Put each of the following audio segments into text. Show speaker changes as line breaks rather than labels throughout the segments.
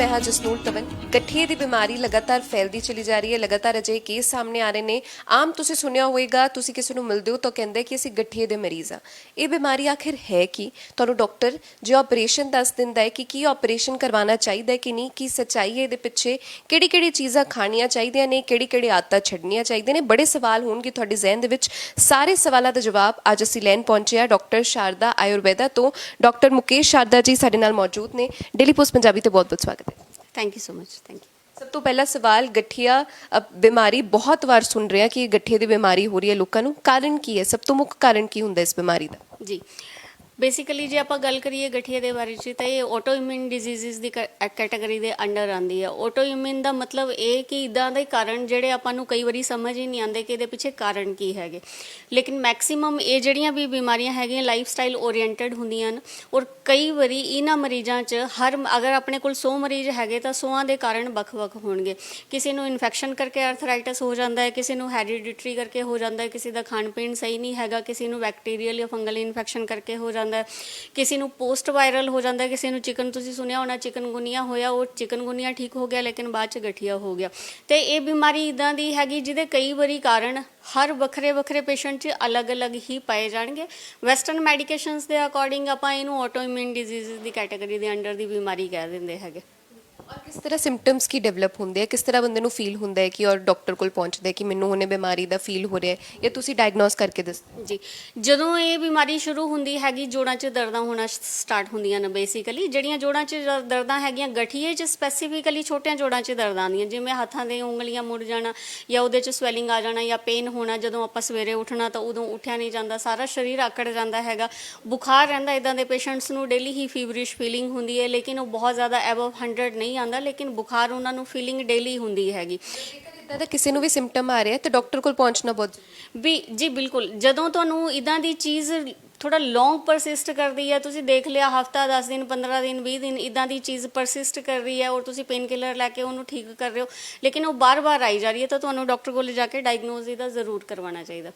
ਮੈਂ ਹਾਂ ਜਸਨੂਰ ਤਵਨ ਗਠੀਏ ਦੀ ਬਿਮਾਰੀ ਲਗਾਤਾਰ ਫੈਲਦੀ ਚਲੀ ਜਾ ਰਹੀ ਹੈ, ਲਗਾਤਾਰ ਅਜਿਹੇ ਕੇਸ ਸਾਹਮਣੇ ਆ ਰਹੇ ਨੇ। ਆਮ ਤੁਸੀਂ ਸੁਣਿਆ ਹੋਵੇਗਾ, ਤੁਸੀਂ ਕਿਸੇ ਨੂੰ ਮਿਲਦੇ ਹੋ ਤਾਂ ਕਹਿੰਦੇ ਕਿ ਅਸੀਂ ਗਠੀਏ ਦੇ ਮਰੀਜ਼ ਆ ਇਹ ਬਿਮਾਰੀ ਆਖਿਰ ਹੈ ਕੀ? ਤੁਹਾਨੂੰ ਡਾਕਟਰ ਜੋ ਆਪਰੇਸ਼ਨ ਦੱਸ ਦਿੰਦਾ ਹੈ ਕਿ ਕੀ ਆਪਰੇਸ਼ਨ ਕਰਵਾਉਣਾ ਚਾਹੀਦਾ ਹੈ ਕਿ ਨਹੀਂ, ਕੀ ਸੱਚਾਈ ਹੈ ਇਹਦੇ ਪਿੱਛੇ ਕਿਹੜੀ ਕਿਹੜੀ ਚੀਜ਼ਾਂ ਖਾਣੀਆਂ ਚਾਹੀਦੀਆਂ ਨੇ ਕਿਹੜੀ ਕਿਹੜੀ ਆਦਤਾਂ ਛੱਡਣੀਆਂ ਚਾਹੀਦੀਆਂ ਨੇ? ਬੜੇ ਸਵਾਲ ਹੋਣਗੇ ਤੁਹਾਡੇ ਜ਼ਿਹਨ ਦੇ ਵਿੱਚ। ਸਾਰੇ ਸਵਾਲਾਂ ਦਾ ਜਵਾਬ ਅੱਜ ਅਸੀਂ ਲੈਣ ਪਹੁੰਚੇ ਹਾਂ ਡਾਕਟਰ ਸ਼ਾਰਦਾ ਆਯੁਰਵੇਦਾ ਤੋਂ। ਡਾਕਟਰ ਮੁਕੇਸ਼ ਸ਼ਾਰਦਾ ਜੀ ਸਾਡੇ ਨਾਲ ਮੌਜੂਦ ਨੇ। ਡੇਲੀ ਪੋਸਟ ਪੰਜਾਬੀ ਤੇ ਬਹੁਤ ਬਹੁਤ ਸਵਾਗਤ
thank you so much thank you
ਸਭ ਤੋਂ ਪਹਿਲਾ ਸਵਾਲ ਗਠੀਆ ਅ, ਬਿਮਾਰੀ ਬਹੁਤ ਵਾਰ ਸੁਣ ਰਹੇ ਹਾਂ ਕਿ ਇਹ ਗਠੀਏ ਦੀ ਬਿਮਾਰੀ ਹੋ ਰਹੀ ਹੈ ਲੋਕਾਂ ਨੂੰ। ਕਾਰਨ ਕੀ ਹੈ? ਸਭ ਤੋਂ ਮੁੱਖ ਕਾਰਨ ਕੀ ਹੁੰਦਾ ਇਸ ਬਿਮਾਰੀ ਦਾ?
ਜੀ। ਬੇਸਿਕਲੀ ਜੇ ਆਪਾਂ ਗੱਲ ਕਰੀਏ ਗਠੀਏ ਦੇ ਬਾਰੇ ਚ, ਤਾਂ ਇਹ ਆਟੋ ਇਮਿਊਨ ਡਿਜ਼ੀਜ਼ਸ ਦੀ ਕੈਟਾਗਰੀ ਦੇ ਅੰਡਰ ਆਂਦੀ ਹੈ। ਆਟੋ ਇਮਿਊਨ ਦਾ ਮਤਲਬ ਇਹ ਕਿ ਇਦਾਂ ਦੇ ਕਾਰਨ ਜਿਹੜੇ ਆਪਾਂ ਨੂੰ ਕਈ ਵਾਰੀ ਸਮਝ ਹੀ ਨਹੀਂ ਆਉਂਦੇ ਕਿ ਇਹਦੇ ਪਿੱਛੇ ਕਾਰਨ ਕੀ ਹੈਗੇ। ਲੇਕਿਨ ਮੈਕਸਿਮਮ ਇਹ ਜਿਹੜੀਆਂ ਵੀ ਬਿਮਾਰੀਆਂ ਹੈਗੀਆਂ ਲਾਈਫ ਸਟਾਈਲ ਓਰੀਐਂਟਡ ਹੁੰਦੀਆਂ ਹਨ, ਔਰ ਕਈ ਵਾਰੀ ਇਹਨਾਂ ਮਰੀਜ਼ਾਂ 'ਚ ਹਰ ਅਗਰ ਆਪਣੇ ਕੋਲ 100 ਮਰੀਜ਼ ਹੈਗੇ, ਤਾਂ 100ਾਂ ਦੇ ਕਾਰਨ ਵੱਖ-ਵੱਖ ਹੋਣਗੇ। ਕਿਸੇ ਨੂੰ ਇਨਫੈਕਸ਼ਨ ਕਰਕੇ ਆਰਥਰਾਈਟਿਸ ਹੋ ਜਾਂਦਾ ਹੈ, ਕਿਸੇ ਨੂੰ ਹੈਰੀਡਿਟਰੀ ਕਰਕੇ ਹੋ ਜਾਂਦਾ ਹੈ, ਕਿਸੇ ਦਾ ਖਾਣ ਪੀਣ ਸਹੀ ਨਹੀਂ ਹੈਗਾ, ਕਿਸੇ ਨੂੰ ਬੈਕਟੀਰੀਅਲ ਜਾਂ ਫੰਗਲ ਇਨਫੈਕਸ਼ਨ ਕਰਕੇ ਹੋ ਜਾਂਦਾ ਹੈ। ਕਿਸੇ ਨੂੰ ਪੋਸਟ ਵਾਇਰਲ ਹੋ ਜਾਂਦਾ ਕਿਸੇ ਨੂੰ ਚਿਕਨ ਤੁਸੀਂ ਸੁਣਿਆ ਹੋਣਾ ਚਿਕਨਗੁਨੀਆ ਹੋਇਆ, ਉਹ ਚਿਕਨਗੁਨੀਆ ਠੀਕ ਹੋ ਗਿਆ, ਲੇਕਿਨ ਬਾਅਦ ਚ ਗਠੀਆ ਹੋ ਗਿਆ। ਤੇ ਇਹ ਬਿਮਾਰੀ ਇਦਾਂ ਦੀ ਹੈਗੀ ਜਿਹਦੇ ਕਈ ਵਾਰੀ ਕਾਰਨ ਹਰ ਵੱਖਰੇ ਵੱਖਰੇ ਪੇਸ਼ੈਂਟ 'ਚ ਅਲੱਗ-ਅਲੱਗ ਹੀ ਪਾਏ ਜਾਣਗੇ। ਵੈਸਟਰਨ ਮੈਡੀਕੇਸ਼ਨਸ ਦੇ ਅਕੋਰਡਿੰਗ ਆਪਾਂ ਇਹਨੂੰ ਆਟੋਇਮਿਊਨ ਡਿਜੀਜ ਦੀ ਕੈਟਾਗਰੀ ਦੇ ਅੰਡਰ ਦੀ ਬਿਮਾਰੀ ਕਹਿ ਦਿੰਦੇ ਹੈਗੇ।
ਔਰ ਕਿਸ ਤਰ੍ਹਾਂ ਸਿੰਪਟਮਸ ਕੀ ਡਿਵੈਲਪ ਹੁੰਦੇ ਆ? ਕਿਸ ਤਰ੍ਹਾਂ ਬੰਦੇ ਨੂੰ ਫੀਲ ਹੁੰਦਾ ਹੈ ਕਿ ਔਰ ਡਾਕਟਰ ਕੋਲ ਪਹੁੰਚਦਾ ਹੈ ਕਿ ਮੈਨੂੰ ਹੁਣੇ ਬਿਮਾਰੀ ਦਾ ਫੀਲ ਹੋ ਰਿਹਾ ਹੈ? ਜਾਂ ਤੁਸੀਂ ਡਾਇਗਨੋਸ ਕਰਕੇ ਦੱਸਦੇ
ਜੀ, ਜਦੋਂ ਇਹ ਬਿਮਾਰੀ ਸ਼ੁਰੂ ਹੁੰਦੀ ਹੈਗੀ, ਜੋੜਾਂ 'ਚ ਦਰਦਾਂ ਹੋਣਾ ਸਟਾਰਟ ਹੁੰਦੀਆਂ ਨੇ ਬੇਸਿਕਲੀ ਜਿਹੜੀਆਂ ਜੋੜਾਂ 'ਚ ਜ- ਦਰਦਾਂ ਹੈਗੀਆਂ ਗਠੀਏ 'ਚ ਸਪੈਸੀਫਿਕਲੀ ਛੋਟੀਆਂ ਜੋੜਾਂ 'ਚ ਦਰਦਾਂ ਆਉਂਦੀਆਂ। ਜਿਵੇਂ ਹੱਥਾਂ ਦੇ ਉਂਗਲੀਆਂ ਮੁੜ ਜਾਣਾ ਜਾਂ ਉਹਦੇ 'ਚ ਸਵੈਲਿੰਗ ਆ ਜਾਣਾ ਜਾਂ ਪੇਨ ਹੋਣਾ, ਜਦੋਂ ਆਪਾਂ ਸਵੇਰੇ ਉੱਠਣਾ ਤਾਂ ਉਦੋਂ ਉੱਠਿਆ ਨਹੀਂ ਜਾਂਦਾ। ਸਾਰਾ ਸਰੀਰ ਆਕੜ ਜਾਂਦਾ ਹੈਗਾ। ਬੁਖਾਰ ਰਹਿੰਦਾ ਇਦਾਂ ਦੇ ਪੇਸ਼ੈਂਟਸ ਨੂੰ ਡੇਲੀ ਹੀ ਫੀਵਰਿਸ਼ ਫੀਲਿੰਗ ਹੁੰਦੀ ਹੈ, ਲੇਕਿਨ ਉਹ ਬਹੁਤ ਜ਼ਿਆਦਾ ਐਬਵ 100 ਨਹੀਂ ਆਉਂਦਾ ਲੇਕਿਨ ਬੁਖਾਰ ਉਹਨਾਂ ਨੂੰ ਫੀਲਿੰਗ ਡੇਲੀ ਹੁੰਦੀ ਹੈਗੀ।
ਇਦਾਂ ਦਾ ਕਿਸੇ ਨੂੰ ਵੀ ਸਿੰਪਟਮ ਆ ਰਿਹਾ ਤਾਂ ਡਾਕਟਰ ਕੋਲ ਪਹੁੰਚਣਾ ਬਹੁਤ
ਵੀ ਜੀ ਬਿਲਕੁਲ। ਜਦੋਂ ਤੁਹਾਨੂੰ ਇਦਾਂ ਦੀ ਚੀਜ਼ ਥੋੜਾ ਲੌਂਗ ਪਰਸਿਸਟ ਕਰਦੀ ਹੈ ਤੁਸੀਂ ਦੇਖ ਲਿਆ ਹਫਤਾ 10 ਦਿਨ 15 ਦਿਨ 20 ਦਿਨ ਇਦਾਂ ਦੀ ਚੀਜ਼ ਪਰਸਿਸਟ ਕਰ ਰਹੀ ਹੈ ਔਰ ਤੁਸੀਂ ਪੇਨ ਕਿਲਰ ਲੈ ਕੇ ਉਹਨੂੰ ਠੀਕ ਕਰ ਰਹੇ ਹੋ ਲੇਕਿਨ ਉਹ ਬਾਰ-ਬਾਰ ਆਈ ਜਾ ਰਹੀ ਹੈ ਤਾਂ ਤੁਹਾਨੂੰ ਡਾਕਟਰ ਕੋਲ ਜਾ ਕੇ ਡਾਇਗਨੋਸ ਇਹਦਾ ਜ਼ਰੂਰ ਕਰਵਾਉਣਾ ਚਾਹੀਦਾ।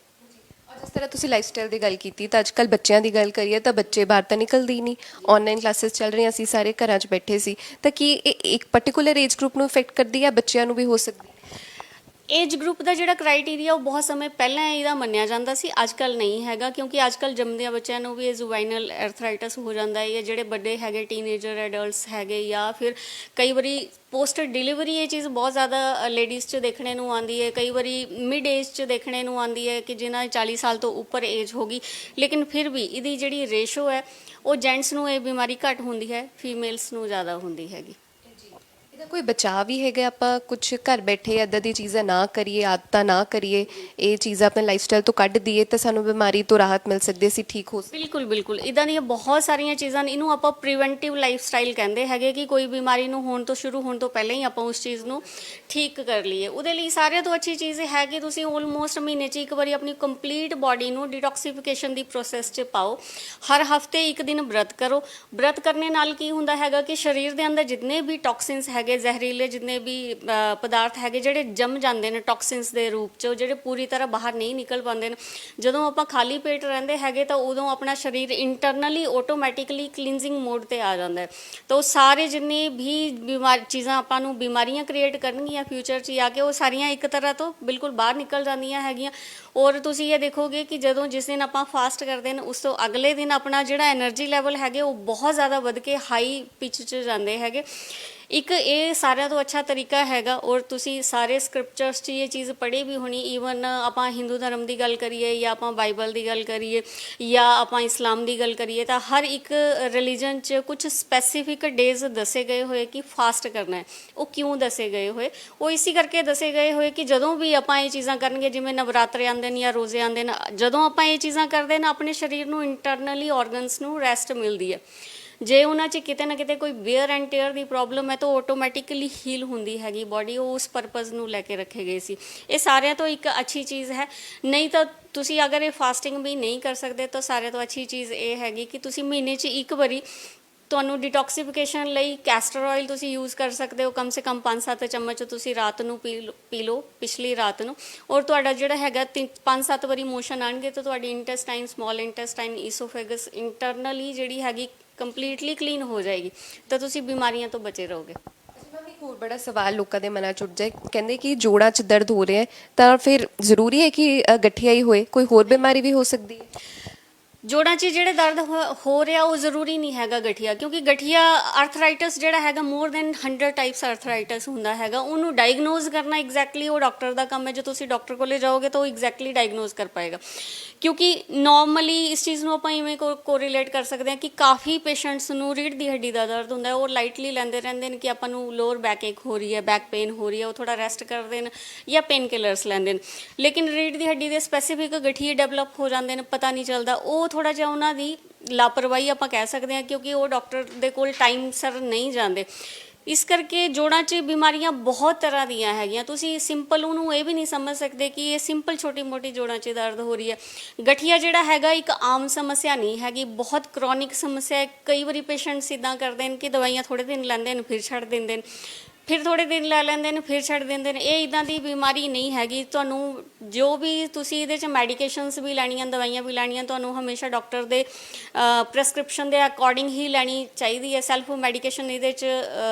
ਜਿਸ ਤਰ੍ਹਾਂ ਤੁਸੀਂ ਲਾਈਫਸਟਾਈਲ ਦੀ ਗੱਲ ਕੀਤੀ, ਤਾਂ ਅੱਜਕੱਲ ਬੱਚਿਆਂ ਦੀ ਗੱਲ ਕਰੀਏ ਤਾਂ ਬੱਚੇ ਬਾਹਰ ਤਾਂ ਨਿਕਲਦੇ ਹੀ ਨਹੀਂ। ਆਨਲਾਈਨ ਕਲਾਸਿਸ ਚੱਲ ਰਹੀਆਂ ਸੀ, ਸਾਰੇ ਘਰਾਂ 'ਚ ਬੈਠੇ ਸੀ। ਤਾਂ ਕੀ ਇਹ ਇੱਕ ਪਾਰਟਿਕੂਲਰ ਏਜ ਗਰੁੱਪ ਨੂੰ ਇਫੈਕਟ ਕਰਦੀ ਹੈ ਬੱਚਿਆਂ ਨੂੰ ਵੀ ਹੋ ਸਕਦੀ ਹੈ
ਏਜ ਗਰੁੱਪ ਦਾ ਜਿਹੜਾ ਕ੍ਰਾਈਟੇਰੀਆ ਉਹ ਬਹੁਤ ਸਮੇਂ ਪਹਿਲਾਂ ਇਹਦਾ ਮੰਨਿਆ ਜਾਂਦਾ ਸੀ ਅੱਜ ਅੱਜਕੱਲ ਨਹੀਂ ਹੈਗਾ ਕਿਉਂਕਿ ਅੱਜ ਅੱਜਕੱਲ ਜੰਮਦਿਆਂ ਬੱਚਿਆਂ ਨੂੰ ਵੀ ਇਹ ਜੁਵਾਈਨਲ ਆਰਥਰਾਈਟਿਸ ਹੋ ਜਾਂਦਾ ਹੈ ਜਾਂ ਜਿਹੜੇ ਵੱਡੇ ਹੈਗੇ ਟੀਨੇਜਰ ਐਡਲਟਸ ਹੈਗੇ ਜਾਂ ਫਿਰ ਕਈ ਵਾਰੀ ਪੋਸਟ ਡਿਲੀਵਰੀ ਇਹ ਚੀਜ਼ ਬਹੁਤ ਜ਼ਿਆਦਾ ਲੇਡੀਜ਼ 'ਚ ਦੇਖਣੇ ਨੂੰ ਆਉਂਦੀ ਹੈ, ਕਈ ਵਾਰੀ ਮਿਡ ਏਜ 'ਚ ਦੇਖਣੇ ਨੂੰ ਆਉਂਦੀ ਹੈ ਕਿ ਜਿਨ੍ਹਾਂ ਦੀ 40 ਸਾਲ ਤੋਂ ਉੱਪਰ ਏਜ ਹੋ ਗਈ, ਲੇਕਿਨ ਫਿਰ ਵੀ ਇਹਦੀ ਜਿਹੜੀ ਰੇਸ਼ੋ ਹੈ, ਉਹ ਜੈਂਟਸ ਨੂੰ ਇਹ ਬਿਮਾਰੀ ਘੱਟ ਹੁੰਦੀ ਹੈ ਫੀਮੇਲਸ ਨੂੰ ਜ਼ਿਆਦਾ ਹੁੰਦੀ ਹੈਗੀ।
ਇਹਦਾ ਕੋਈ ਬਚਾਅ ਵੀ ਹੈਗਾ ਆਪਾਂ ਕੁਝ ਘਰ ਬੈਠੇ ਇਦਾਂ ਦੀ ਚੀਜ਼ਾਂ ਨਾ ਕਰੀਏ, ਆਦਤਾਂ ਨਾ ਕਰੀਏ, ਇਹ ਚੀਜ਼ਾਂ ਆਪਣੇ ਲਾਈਫਸਟਾਈਲ ਤੋਂ ਕੱਢ ਦਈਏ ਤਾਂ ਸਾਨੂੰ ਬਿਮਾਰੀ ਤੋਂ ਰਾਹਤ ਮਿਲ ਸਕਦੀ ਹੈ ਠੀਕ ਹੋ ਸਕਦੇ
ਬਿਲਕੁਲ ਬਿਲਕੁਲ। ਇਦਾਂ ਦੀਆਂ ਬਹੁਤ ਸਾਰੀਆਂ ਚੀਜ਼ਾਂ ਨੇ, ਇਹਨੂੰ ਆਪਾਂ ਪ੍ਰੀਵੈਂਟਿਵ ਲਾਈਫ ਸਟਾਈਲ ਕਹਿੰਦੇ ਹੈਗੇ ਕਿ ਕੋਈ ਬਿਮਾਰੀ ਨੂੰ ਹੋਣ ਤੋਂ ਸ਼ੁਰੂ ਹੋਣ ਤੋਂ ਪਹਿਲਾਂ ਹੀ ਆਪਾਂ ਉਸ ਚੀਜ਼ ਨੂੰ ਠੀਕ ਕਰ ਲਈਏ। ਉਹਦੇ ਲਈ ਸਾਰਿਆਂ ਤੋਂ ਅੱਛੀ ਚੀਜ਼ ਹੈ ਕਿ ਤੁਸੀਂ ਆਲਮੋਸਟ ਮਹੀਨੇ 'ਚ ਇੱਕ ਵਾਰੀ ਆਪਣੀ ਕੰਪਲੀਟ ਬਾਡੀ ਨੂੰ ਡਿਟੌਕਸੀਫਿਕੇਸ਼ਨ ਦੀ ਪ੍ਰੋਸੈਸ 'ਚ ਪਾਓ। ਹਰ ਹਫ਼ਤੇ ਇੱਕ ਦਿਨ ਬ੍ਰਤ ਕਰੋ। ਬ੍ਰਤ ਕਰਨੇ ਨਾਲ ਕੀ ਹੁੰਦਾ ਹੈਗਾ ਕਿ ਸਰੀਰ ਦੇ ਅੰਦਰ ਜਿੰਨੇ ਵੀ ਟੌਕਸਿਨਸ ਹੈਗੇ, ਜ਼ਹਿਰੀਲੇ ਜਿੰਨੇ ਵੀ ਪਦਾਰਥ ਹੈਗੇ, ਜਿਹੜੇ ਜੰਮ ਜਾਂਦੇ ਨੇ ਟੌਕਸਿਨਸ ਦੇ ਰੂਪ 'ਚ ਜਿਹੜੇ ਪੂਰੀ ਤਰ੍ਹਾਂ ਬਾਹਰ ਨਹੀਂ ਨਿਕਲ ਪਾਉਂਦੇ ਨੇ। ਜਦੋਂ ਆਪਾਂ ਖਾਲੀ ਪੇਟ ਰਹਿੰਦੇ ਹੈਗੇ, ਤਾਂ ਉਦੋਂ ਆਪਣਾ ਸਰੀਰ ਇੰਟਰਨਲੀ ਆਟੋਮੈਟਿਕਲੀ ਕਲੀਨਜ਼ਿੰਗ ਮੋਡ ਤੇ ਆ ਜਾਂਦਾ ਤਾਂ ਉਹ ਸਾਰੇ ਜਿੰਨੇ ਵੀ ਬਿਮਾਰ, ਚੀਜ਼ਾਂ ਆਪਾਂ ਨੂੰ ਬਿਮਾਰੀਆਂ ਕ੍ਰੀਏਟ ਕਰਨਗੀਆਂ ਫਿਊਚਰ 'ਚ ਆ ਕੇ ਉਹ ਸਾਰੀਆਂ ਇੱਕ ਤਰ੍ਹਾਂ ਤੋਂ ਬਿਲਕੁਲ ਬਾਹਰ ਨਿਕਲ ਜਾਂਦੀਆਂ ਹੈਗੀਆਂ। ਔਰ ਤੁਸੀਂ ਇਹ ਦੇਖੋਗੇ ਕਿ ਜਦੋਂ ਜਿਸ ਦਿਨ ਆਪਾਂ ਫਾਸਟ ਕਰਦੇ ਨੇ, ਉਸ ਤੋਂ ਅਗਲੇ ਦਿਨ ਆਪਣਾ ਜਿਹੜਾ એનર્ਜੀ ਲੈਵਲ ਹੈਗੇ, ਉਹ ਬਹੁਤ ਜ਼ਿਆਦਾ ਵੱਧ ਕੇ ਹਾਈ ਪਿਚ 'ਚ ਜਾਂਦੇ ਹੈਗੇ। ਇੱਕ ਇਹ ਸਾਰਿਆਂ ਤੋਂ ਅੱਛਾ ਤਰੀਕਾ ਹੈਗਾ ਔਰ ਤੁਸੀਂ ਸਾਰੇ ਸਕ੍ਰਿਪਚਰਸ 'ਚ ਇਹ ਚੀਜ਼ ਪੜ੍ਹੀ ਵੀ ਹੋਣੀ ਈਵਨ ਆਪਾਂ ਹਿੰਦੂ ਧਰਮ ਦੀ ਗੱਲ ਕਰੀਏ ਜਾਂ ਆਪਾਂ ਬਾਈਬਲ ਦੀ ਗੱਲ ਕਰੀਏ ਜਾਂ ਆਪਾਂ ਇਸਲਾਮ ਦੀ ਗੱਲ ਕਰੀਏ ਤਾਂ ਹਰ ਇੱਕ ਰਿਲੀਜਨ 'ਚ ਕੁਝ ਸਪੈਸੀਫਿਕ ਡੇਜ਼ ਦੱਸੇ ਗਏ ਹੋਏ ਕਿ ਫਾਸਟ ਕਰਨਾ ਹੈ। ਉਹ ਕਿਉਂ ਦੱਸੇ ਗਏ ਹੋਏ? ਉਹ ਇਸੇ ਕਰਕੇ ਦੱਸੇ ਗਏ ਹੋਏ ਕਿ ਜਦੋਂ ਵੀ ਆਪਾਂ ਇਹ ਚੀਜ਼ਾਂ ਕਰਨਗੇ, ਜਿਵੇਂ ਨਵਰਾਤਰੇ ਆਉਂਦੇ ਨੇ ਜਾਂ ਰੋਜ਼ੇ ਆਉਂਦੇ ਨੇ, ਜਦੋਂ ਆਪਾਂ ਇਹ ਚੀਜ਼ਾਂ ਕਰਦੇ ਨੇ, ਆਪਣੇ ਸਰੀਰ ਨੂੰ ਇੰਟਰਨਲੀ ਆਰਗਨਸ ਨੂੰ ਰੈਸਟ ਮਿਲਦੀ ਹੈ। ਜੇ ਉਹਨਾਂ 'ਚ ਕਿਤੇ ਨਾ ਕਿਤੇ ਕੋਈ ਵੇਅਰ ਐਂਡ ਟੇਅਰ ਦੀ ਪ੍ਰੋਬਲਮ ਹੈ ਤਾਂ ਆਟੋਮੈਟਿਕਲੀ ਹੀਲ ਹੁੰਦੀ ਹੈਗੀ ਬਾਡੀ ਉਹ ਉਸ ਪਰਪਸ ਨੂੰ ਲੈ ਕੇ ਰੱਖੇ ਗਏ ਸੀ। ਇਹ ਸਾਰਿਆਂ ਤੋਂ ਇੱਕ ਅੱਛੀ ਚੀਜ਼ ਹੈ। ਨਹੀਂ ਤਾਂ ਤੁਸੀਂ ਅਗਰ ਇਹ ਫਾਸਟਿੰਗ ਵੀ ਨਹੀਂ ਕਰ ਸਕਦੇ ਤਾਂ ਸਾਰਿਆਂ ਤੋਂ ਅੱਛੀ ਚੀਜ਼ ਇਹ ਹੈਗੀ ਕਿ ਤੁਸੀਂ ਮਹੀਨੇ 'ਚ ਇੱਕ ਵਾਰੀ ਤੁਹਾਨੂੰ ਡਿਟੌਕਸੀਫਿਕੇਸ਼ਨ ਲਈ ਕੈਸਟਰ ਆਇਲ ਤੁਸੀਂ ਯੂਜ਼ ਕਰ ਸਕਦੇ ਹੋ। ਕਮ ਸੇ ਕਮ 5-7 ਚਮਚ ਤੁਸੀਂ ਰਾਤ ਨੂੰ ਪੀ ਲਓ- ਪੀ ਲਓ ਪਿਛਲੀ ਰਾਤ ਨੂੰ। ਔਰ ਤੁਹਾਡਾ ਜਿਹੜਾ ਹੈਗਾ 5-7 ਵਾਰੀ ਮੋਸ਼ਨ ਆਣਗੇ ਤਾਂ ਤੁਹਾਡੀ intestine small intestine oesophagus internally ਜਿਹੜੀ ਹੈਗੀ ਕੰਪਲੀਟਲੀ ਕਲੀਨ ਹੋ ਜਾਏਗੀ, ਤਾਂ ਤੁਸੀਂ ਬਿਮਾਰੀਆਂ ਤੋਂ ਬਚੇ ਰਹੋਗੇ।
ਹੋਰ ਬੜਾ ਸਵਾਲ ਲੋਕਾਂ ਦੇ ਮਨਾਂ 'ਚ ਉੱਠ ਜਾਏ। ਕਹਿੰਦੇ ਕਿ ਜੋੜਾਂ 'ਚ ਦਰਦ ਹੋ ਰਿਹਾ ਹੈ, ਤਾਂ ਫਿਰ ਜ਼ਰੂਰੀ ਹੈ ਕਿ ਗਠੀਆ ਗਠੀਆਈ ਹੋਏ, ਕੋਈ ਹੋਰ ਬਿਮਾਰੀ ਵੀ ਹੋ ਸਕਦੀ ਹੈ?
ਜੋੜਾਂ 'ਚ ਜਿਹੜੇ ਦਰਦ ਹੋ- ਰਿਹਾ ਉਹ ਜ਼ਰੂਰੀ ਨਹੀਂ ਹੈਗਾ ਗਠੀਆ, ਕਿਉਂਕਿ ਗਠੀਆ ਆਰਥਰਾਈਟਸ ਜਿਹੜਾ ਹੈਗਾ ਮੋਰ ਦੈਨ 100 ਟਾਈਪਸ ਆਰਥਰਾਈਟਸ ਹੁੰਦਾ ਹੈਗਾ, ਉਹਨੂੰ ਡਾਇਗਨੋਜ਼ ਕਰਨਾ ਐਗਜ਼ੈਕਟਲੀ ਉਹ ਡਾਕਟਰ ਦਾ ਕੰਮ ਹੈ, ਜੇ ਤੁਸੀਂ ਡਾਕਟਰ ਕੋਲੇ ਜਾਓਗੇ ਤਾਂ ਉਹ ਐਗਜ਼ੈਕਟਲੀ ਡਾਇਗਨੋਜ਼ ਕਰ ਪਾਏਗਾ। ਕਿਉਂਕਿ ਨਾਰਮਲੀ ਇਸ ਚੀਜ਼ ਨੂੰ ਆਪਾਂ ਇਵੇਂ ਕੋਰੀਲੇਟ ਕਰ ਸਕਦੇ ਹਾਂ ਕਿ ਕਾਫੀ ਪੇਸ਼ੈਂਟਸ ਨੂੰ ਰੀੜ ਦੀ ਹੱਡੀ ਦਾ ਦਰਦ ਹੁੰਦਾ ਹੈ, ਉਹ ਲਾਈਟਲੀ ਲੈਂਦੇ ਰਹਿੰਦੇ ਨੇ ਕਿ ਆਪਾਂ ਨੂੰ ਲੋਅਰ ਬੈਕ ਏਕ ਹੋ ਰਹੀ ਹੈ ਬੈਕ ਪੇਨ ਹੋ ਰਹੀ ਹੈ, ਉਹ ਥੋੜਾ ਰੈਸਟ ਕਰਦੇ ਨੇ ਜਾਂ ਪੇਨ ਕਿਲਰਸ ਲੈਂਦੇ ਨੇ। ਲੇਕਿਨ ਰੀੜ ਦੀ ਹੱਡੀ ਦੇ ਸਪੈਸੀਫਿਕ ਗਠੀਏ ਡਿਵੈਲਪ ਹੋ ਜਾਂਦੇ ਨੇ, ਪਤਾ ਨਹੀਂ ਚੱਲਦਾ, ਉਹ ਥੋੜਾ ਜਿਹਾ ਉਹਨਾਂ ਦੀ ਲਾਪਰਵਾਹੀ ਆਪਾਂ ਕਹਿ ਸਕਦੇ ਹਾਂ, ਕਿਉਂਕਿ ਉਹ ਡਾਕਟਰ ਦੇ ਕੋਲ ਟਾਈਮ ਸਰ ਨਹੀਂ ਜਾਂਦੇ। ਇਸ ਕਰਕੇ ਜੋੜਾਂ 'ਚ ਬਿਮਾਰੀਆਂ ਬਹੁਤ ਤਰ੍ਹਾਂ ਦੀਆਂ ਹੈਗੀਆਂ। ਤੁਸੀਂ ਸਿੰਪਲ ਉਹਨੂੰ ਇਹ ਵੀ ਨਹੀਂ ਸਮਝ ਸਕਦੇ ਕਿ ਇਹ ਸਿੰਪਲ ਛੋਟੀ-ਮੋਟੀ ਜੋੜਾਂ 'ਚ ਦਰਦ ਹੋ ਰਹੀ ਹੈ। ਗਠੀਆ ਜਿਹੜਾ ਹੈਗਾ ਇੱਕ ਆਮ ਸਮੱਸਿਆ ਨਹੀਂ ਹੈਗੀ, ਬਹੁਤ ਕ੍ਰੋਨਿਕ ਸਮੱਸਿਆ ਹੈ। ਕਈ ਵਾਰੀ ਪੇਸ਼ੈਂਟਸ ਇਦਾਂ ਕਰਦੇ ਨੇ ਕਿ ਦਵਾਈਆਂ ਥੋੜੇ ਦਿਨ ਲੈਂਦੇ ਨੇ ਫਿਰ ਛੱਡ ਦਿੰਦੇ ਨੇ ਫਿਰ ਥੋੜੇ ਦਿਨ ਲੈ ਲੈਂਦੇ ਨੇ, ਫਿਰ ਛੱਡ ਦਿੰਦੇ ਨੇ। ਇਹ ਇਦਾਂ ਦੀ ਬਿਮਾਰੀ ਨਹੀਂ ਹੈਗੀ। ਤੁਹਾਨੂੰ ਜੋ ਵੀ ਤੁਸੀਂ ਇਹਦੇ 'ਚ ਮੈਡੀਕੇਸ਼ਨਸ ਵੀ ਲੈਣੀਆਂ, ਦਵਾਈਆਂ ਵੀ ਲੈਣੀਆਂ, ਤੁਹਾਨੂੰ ਹਮੇਸ਼ਾ ਡਾਕਟਰ ਦੇ ਪ੍ਰੈਸਕ੍ਰਿਪਸ਼ਨ ਦੇ ਅਕੋਰਡਿੰਗ ਹੀ ਲੈਣੀ ਚਾਹੀਦੀ ਹੈ। ਸੈਲਫ ਮੈਡੀਕੇਸ਼ਨ ਇਹਦੇ 'ਚ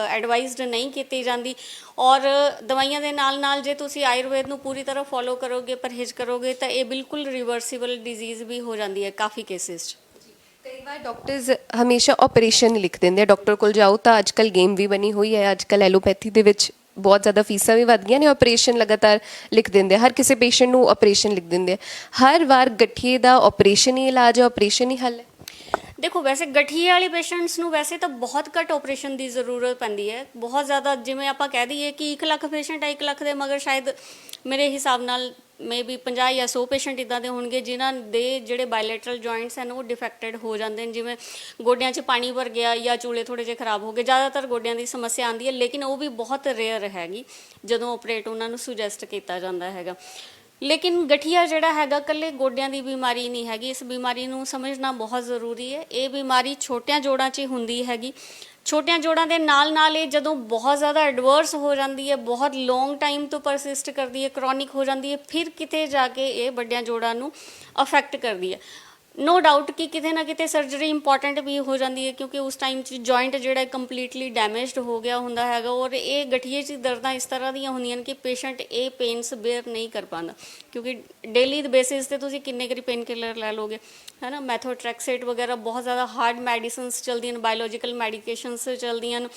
ਐਡਵਾਈਜ਼ਡ ਨਹੀਂ ਕੀਤੀ ਜਾਂਦੀ। ਔਰ ਦਵਾਈਆਂ ਦੇ ਨਾਲ ਨਾਲ ਜੇ ਤੁਸੀਂ ਆਯੁਰਵੇਦ ਨੂੰ ਪੂਰੀ ਤਰ੍ਹਾਂ ਫੋਲੋ ਕਰੋਗੇ, ਪਰਹੇਜ਼ ਕਰੋਗੇ, ਤਾਂ ਇਹ ਬਿਲਕੁਲ ਰਿਵਰਸੀਬਲ ਡਿਜ਼ੀਜ਼ ਵੀ ਹੋ ਜਾਂਦੀ ਹੈ ਕਾਫੀ ਕੇਸਿਸ 'ਚ।
ਕਈ ਵਾਰ ਡਾਕਟਰਸ ਹਮੇਸ਼ਾ ਆਪਰੇਸ਼ਨ ਲਿਖ ਦਿੰਦੇ ਆ। ਡਾਕਟਰ ਕੋਲ ਜਾਓ ਤਾਂ ਅੱਜਕੱਲ ਗੇਮ ਵੀ ਬਣੀ ਹੋਈ ਹੈ। ਅੱਜਕੱਲ ਐਲੋਪੈਥੀ ਦੇ ਵਿੱਚ ਬਹੁਤ ਜ਼ਿਆਦਾ ਫੀਸਾਂ ਵੀ ਵੱਧ ਗਈਆਂ ਨੇ। ਆਪਰੇਸ਼ਨ ਲਗਾਤਾਰ ਲਿਖ ਦਿੰਦੇ ਆ। ਹਰ ਕਿਸੇ ਪੇਸ਼ੈਂਟ ਨੂੰ ਆਪਰੇਸ਼ਨ ਲਿਖ ਦਿੰਦੇ ਆ। ਹਰ ਵਾਰ ਗਠੀਏ ਦਾ ਆਪਰੇਸ਼ਨ ਹੀ ਇਲਾਜ ਹੈ ਆਪਰੇਸ਼ਨ ਹੀ ਹੱਲ ਹੈ।
ਦੇਖੋ, ਵੈਸੇ ਗਠੀਏ ਵਾਲੇ ਪੇਸ਼ੈਂਟਸ ਨੂੰ ਵੈਸੇ ਤਾਂ ਬਹੁਤ ਘੱਟ ਆਪਰੇਸ਼ਨ ਦੀ ਜ਼ਰੂਰਤ ਪੈਂਦੀ ਹੈ। ਬਹੁਤ ਜ਼ਿਆਦਾ ਜਿਵੇਂ ਆਪਾਂ ਕਹਿ ਦਈਏ ਕਿ 1 ਲੱਖ ਪੇਸ਼ੈਂਟ ਹੈ 1 ਲੱਖ ਦੇ, ਮਗਰ ਸ਼ਾਇਦ ਮੇਰੇ ਹਿਸਾਬ ਨਾਲ ਮੇਬੀ 50 ਜਾਂ 100 ਪੇਸ਼ੈਂਟ ਇਦਾਂ ਦੇ ਹੋਣਗੇ, ਜਿਨ੍ਹਾਂ ਦੇ ਜਿਹੜੇ ਬਾਇਲੇਟਰਲ ਜੁਆਇੰਟਸ ਹਨ, ਉਹ ਡਿਫੈਕਟਡ ਹੋ ਜਾਂਦੇ ਨੇ। ਜਿਵੇਂ ਗੋਡਿਆਂ 'ਚ ਪਾਣੀ ਭਰ ਗਿਆ ਜਾਂ ਚੂਲੇ ਥੋੜੇ ਜਿਹੇ ਖਰਾਬ ਹੋ ਗਏ, ਜ਼ਿਆਦਾਤਰ ਗੋਡਿਆਂ ਦੀ ਸਮੱਸਿਆ ਆਉਂਦੀ ਹੈ, ਲੇਕਿਨ ਉਹ ਵੀ ਬਹੁਤ ਰੇਅਰ ਹੈਗੀ, ਜਦੋਂ ਆਪਰੇਟ ਉਹਨਾਂ ਨੂੰ ਸੁਜੈਸਟ ਕੀਤਾ ਜਾਂਦਾ ਹੈਗਾ। ਲੇਕਿਨ ਗਠੀਆ ਜਿਹੜਾ ਹੈਗਾ ਕੱਲੇ ਗੋਡਿਆਂ ਦੀ ਬਿਮਾਰੀ ਨਹੀਂ ਹੈਗੀ। ਇਸ ਬਿਮਾਰੀ ਨੂੰ ਸਮਝਣਾ ਬਹੁਤ ਜ਼ਰੂਰੀ ਹੈ। ਇਹ ਬਿਮਾਰੀ ਛੋਟਿਆਂ ਜੋੜਾਂ 'ਚ ਹੀ ਹੁੰਦੀ ਹੈਗੀ। ਛੋਟਿਆਂ ਜੋੜਾਂ ਦੇ ਨਾਲ ਨਾਲ ਇਹ ਜਦੋਂ ਬਹੁਤ ਜ਼ਿਆਦਾ ਐਡਵਰਸ ਹੋ ਜਾਂਦੀ ਹੈ, ਬਹੁਤ ਲੌਂਗ ਟਾਈਮ ਤੋਂ ਪਰਸਿਸਟ ਕਰਦੀ ਹੈ ਕ੍ਰੋਨਿਕ ਹੋ ਜਾਂਦੀ ਹੈ, ਫਿਰ ਕਿਤੇ ਜਾ ਕੇ ਇਹ ਵੱਡਿਆਂ ਜੋੜਾਂ ਨੂੰ ਅਫੈਕਟ ਕਰਦੀ ਹੈ। ਨੋ ਡਾਊਟ ਕਿ ਕਿਤੇ ਨਾ ਕਿਤੇ ਸਰਜਰੀ ਇੰਪੋਰਟੈਂਟ ਵੀ ਹੋ ਜਾਂਦੀ ਹੈ ਕਿਉਂਕਿ ਉਸ ਟਾਈਮ 'ਚ ਜੁਆਇੰਟ ਜਿਹੜਾ ਕੰਪਲੀਟਲੀ ਡੈਮੇਜਡ ਹੋ ਗਿਆ ਹੁੰਦਾ ਹੈਗਾ ਔਰ ਇਹ ਗਠੀਏ 'ਚ ਦਰਦਾਂ ਇਸ ਤਰ੍ਹਾਂ ਦੀਆਂ ਹੁੰਦੀਆਂ ਨੇ ਕਿ ਪੇਸ਼ੈਂਟ ਇਹ ਪੇਨਸ ਬੇਅਰ ਨਹੀਂ ਕਰ ਪਾਉਂਦਾ ਕਿਉਂਕਿ ਡੇਲੀ ਦੇ ਬੇਸਿਸ ਤੇ ਤੁਸੀਂ ਕਿੰਨੇ ਕਰੀ ਪੇਨ ਕਿਲਰ ਲੈ ਲੋਗੇ ਹੈ ਨਾ ਮੈਥੋਟ੍ਰੈਕਸੇਟ ਵਗੈਰਾ ਬਹੁਤ ਜ਼ਿਆਦਾ ਹਾਰਡ ਮੈਡੀਸਿਨਸ ਚਲਦੀਆਂ ਨੇ ਬਾਇਓਲੋਜੀਕਲ ਮੈਡੀਕੇਸ਼ਨਸ ਚਲਦੀਆਂ ਨੇ